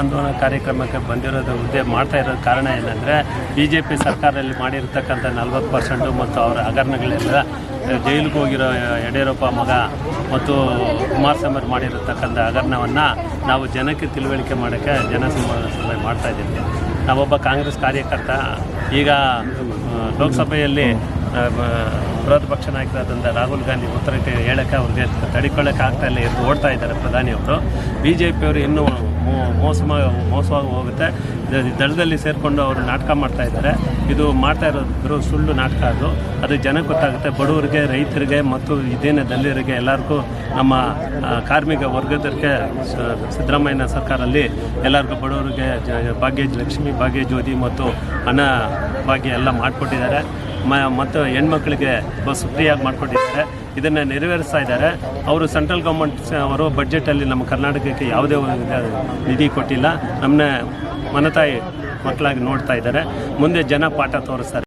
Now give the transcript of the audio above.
ಆಂದೋಲನ ಕಾರ್ಯಕ್ರಮಕ್ಕೆ ಬಂದಿರೋದು ಹುದ್ದೆ ಮಾಡ್ತಾ ಇರೋದು ಕಾರಣ ಏನಂದರೆ ಬಿ ಜೆ ಪಿ ಸರ್ಕಾರದಲ್ಲಿ ಮಾಡಿರ್ತಕ್ಕಂಥ ನಲ್ವತ್ತು ಪರ್ಸೆಂಟು ಮತ್ತು ಅವರ ಹಗರಣಗಳೆಲ್ಲ ಜೈಲಿಗೆ ಹೋಗಿರೋ ಯಡಿಯೂರಪ್ಪ ಮಗ ಮತ್ತು ಕುಮಾರಸ್ವಾಮಿ ಮಾಡಿರತಕ್ಕಂಥ ಹಗರಣವನ್ನು ನಾವು ಜನಕ್ಕೆ ತಿಳುವಳಿಕೆ ಮಾಡೋಕ್ಕೆ ಸಭೆ ಮಾಡ್ತಾ ಇದ್ದೀವಿ. ನಾವೊಬ್ಬ ಕಾಂಗ್ರೆಸ್ ಕಾರ್ಯಕರ್ತ, ಈಗ ಲೋಕಸಭೆಯಲ್ಲಿ ವಿರೋಧ ಪಕ್ಷ ನಾಯಕರಾದಂಥ ರಾಹುಲ್ ಗಾಂಧಿ ಉತ್ತರಕ್ಕೆ ಹೇಳಕ್ಕೆ ಅವ್ರಿಗೆ ತಡಿಕೊಳ್ಳೋಕೆ ಆಗ್ತಾ ಇಲ್ಲ ಎದ್ದು ಓಡ್ತಾ ಇದ್ದಾರೆ ಪ್ರಧಾನಿಯವರು ಬಿ ಜೆ ಪಿಯವರು ಇನ್ನೂ ಮೋಸ ಮೋಸವಾಗಿ ಹೋಗುತ್ತೆ. ದಳದಲ್ಲಿ ಸೇರಿಕೊಂಡು ಅವರು ನಾಟಕ ಮಾಡ್ತಾ ಇದ್ದಾರೆ. ಇದು ಮಾಡ್ತಾ ಇರೋದು ಸುಳ್ಳು ನಾಟಕ ಅದು. ಅದು ಜನಕ್ಕೆ ಗೊತ್ತಾಗುತ್ತೆ. ಬಡವರಿಗೆ, ರೈತರಿಗೆ ಮತ್ತು ಇದೇನೇ ದಲಿತರಿಗೆ ಎಲ್ಲರಿಗೂ ನಮ್ಮ ಕಾರ್ಮಿಕ ವರ್ಗದಕ್ಕೆ ಸಿದ್ದರಾಮಯ್ಯನ ಸರ್ಕಾರದಲ್ಲಿ ಎಲ್ಲರಿಗೂ ಬಡವರಿಗೆ ಭಾಗ್ಯ ಲಕ್ಷ್ಮಿ, ಭಾಗ್ಯ ಜ್ಯೋತಿ ಮತ್ತು ಹಣ ಭಾಗ್ಯ ಎಲ್ಲ ಮಾಡಿಕೊಟ್ಟಿದ್ದಾರೆ. ಮ, ಮತ್ತು ಹೆಣ್ಮಕ್ಳಿಗೆ ಬಸ್ ಫ್ರೀಯಾಗಿ ಮಾಡಿಕೊಟ್ಟಿದ್ದಾರೆ. ಇದನ್ನು ನೆರವೇರಿಸ್ತಾ ಇದ್ದಾರೆ. ಅವರು ಸೆಂಟ್ರಲ್ ಗೌರ್ಮೆಂಟ್ ಅವರು ಬಡ್ಜೆಟಲ್ಲಿ ನಮ್ಮ ಕರ್ನಾಟಕಕ್ಕೆ ಯಾವುದೇ ಒಂದು ನಿಧಿ ಕೊಟ್ಟಿಲ್ಲ. ನಮ್ಮನ್ನ ಮನತಾಯಿ ಮಕ್ಕಳಾಗಿ ನೋಡ್ತಾ ಇದ್ದಾರೆ. ಮುಂದೆ ಜನ ಪಾಠ ತೋರಿಸ್ತಾರೆ.